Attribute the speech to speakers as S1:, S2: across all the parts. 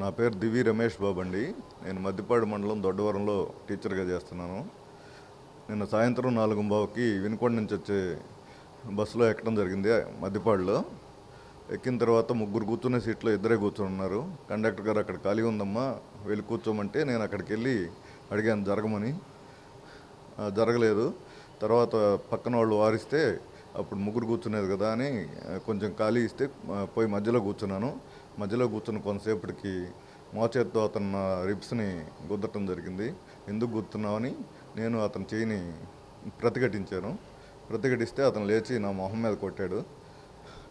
S1: నా పేరు దివి రమేష్ బాబు అండి నేను మద్దిపాడు మండలం దొడ్డవరంలో టీచర్గా చేస్తున్నాను. నిన్న సాయంత్రం నాలుగు బావుకి వినుకొండ నుంచి వచ్చే బస్సులో ఎక్కడం జరిగింది మద్దిపాడులో. ఎక్కిన తర్వాత ముగ్గురు కూర్చునే సీట్లో ఇద్దరే కూర్చొని ఉన్నారు. కండక్టర్ గారు అక్కడ ఖాళీ ఉందమ్మా వెళ్ళి కూర్చోమంటే నేను అక్కడికి వెళ్ళి అడిగాను జరగమని. జరగలేదు. తర్వాత పక్కన వాళ్ళు వారిస్తే అప్పుడు ముగ్గురు కూర్చునేది కదా అని కొంచెం ఖాళీ ఇస్తే పోయి మధ్యలో కూర్చున్నాను. మధ్యలో కూర్చుని కొంతసేపటికి మోచేత్తో అతను నా రిబ్స్ని గుద్దటం జరిగింది. ఎందుకు గుర్తున్నామని నేను అతని చేయిని ప్రతిఘటించాను. ప్రతిఘటిస్తే అతను లేచి నా మొహం మీద కొట్టాడు.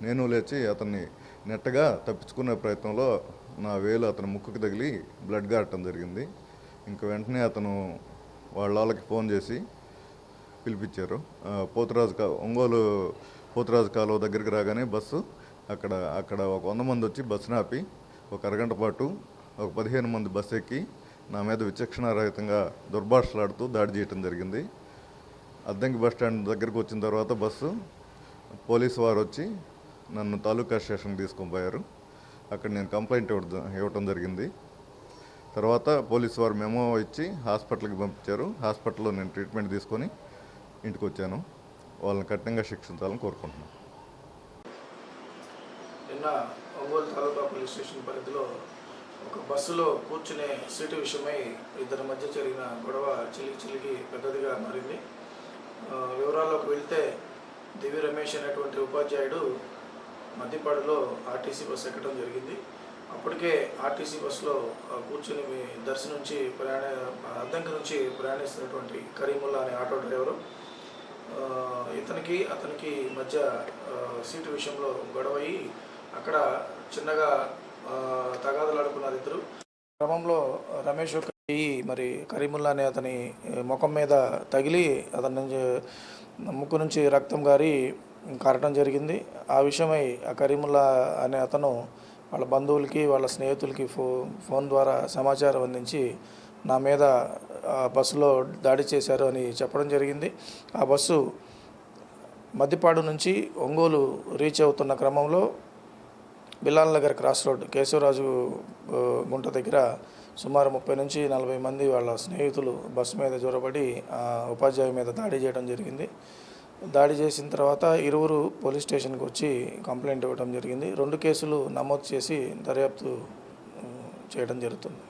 S1: నేను లేచి అతన్ని నెట్టగా తప్పించుకునే ప్రయత్నంలో నా వేలు అతని ముక్కుకి తగిలి బ్లడ్ గారటం జరిగింది. ఇంక వెంటనే అతను వాళ్ళ వాళ్ళకి ఫోన్ చేసి పిలిపించారు. పోతురాజు కా ఒంగోలు పోతురాజు కాలువ దగ్గరికి రాగానే బస్సు అక్కడ అక్కడ ఒక వంద మంది వచ్చి బస్సును ఆపి ఒక అరగంట పాటు ఒక పదిహేను మంది బస్సు ఎక్కి నా మీద విచక్షణారహితంగా దుర్భాషలాడుతూ దాడి చేయటం జరిగింది. అద్దంకి బస్ స్టాండ్ దగ్గరకు వచ్చిన తర్వాత బస్సు పోలీసు వారు వచ్చి నన్ను తాలూకా స్టేషన్కి తీసుకొని పోయారు. అక్కడ నేను కంప్లైంట్ ఇవ్వడం ఇవ్వటం జరిగింది. తర్వాత పోలీసు వారు మెమో ఇచ్చి హాస్పిటల్కి పంపించారు. హాస్పిటల్లో నేను ట్రీట్మెంట్ తీసుకొని ఇంటికి వచ్చాను వాళ్ళని కఠినంగా శిక్షించాలని కోరుకుంటున్నాను.
S2: నిన్న ఒంగోలు తాలూకా పోలీస్ స్టేషన్ పరిధిలో ఒక బస్సులో కూర్చునే సీటు విషయమై ఇద్దరి మధ్య జరిగిన గొడవ చిలికి చిలికి పెద్దదిగా మారింది. వివరాల్లోకి వెళ్తే దివి రమేష్ అనేటువంటి ఉపాధ్యాయుడు మద్దిపాడులో ఆర్టీసీ బస్సు ఎక్కడం జరిగింది. అప్పటికే ఆర్టీసీ బస్సులో కూర్చుని దర్శనం నుంచి ప్రయాణ అద్దంకి నుంచి ప్రయాణిస్తున్నటువంటి కరీముల్లా అనే ఆటో డ్రైవరు ఇతనికి అతనికి మధ్య సీటు విషయంలో గొడవయి అక్కడ చిన్నగా ఆ, తగాదలాడుకున్నారు ఇద్దరు క్రమంలో రమేష్ యొక్క మరి కరీముల్లా అనే అతని ముఖం మీద తగిలి అతని నుంచి ముక్కు నుంచి రక్తం గారి కారటం జరిగింది. ఆ విషయమై ఆ కరీముల్లా అనే అతను వాళ్ళ బంధువులకి వాళ్ళ స్నేహితులకి ఫో ఫోన్ ద్వారా సమాచారం అందించి నా మీద బస్సులో దాడి చేశారు అని చెప్పడం జరిగింది. ఆ బస్సు మద్దిపాడు నుంచి ఒంగోలు రీచ్ అవుతున్న క్రమంలో బిల్లాల్ నగర్ క్రాస్ రోడ్ కేశవరాజు గుంట దగ్గర సుమారు ముప్పై నుంచి నలభై మంది వాళ్ళ స్నేహితులు బస్సు మీద జొరబడి ఆ ఉపాధ్యాయు మీద దాడి చేయడం జరిగింది. దాడి చేసిన తర్వాత ఇరువురు పోలీస్ స్టేషన్కి వచ్చి కంప్లైంట్ ఇవ్వడం జరిగింది. రెండు కేసులు నమోదు చేసి దర్యాప్తు చేయడం జరుగుతుంది.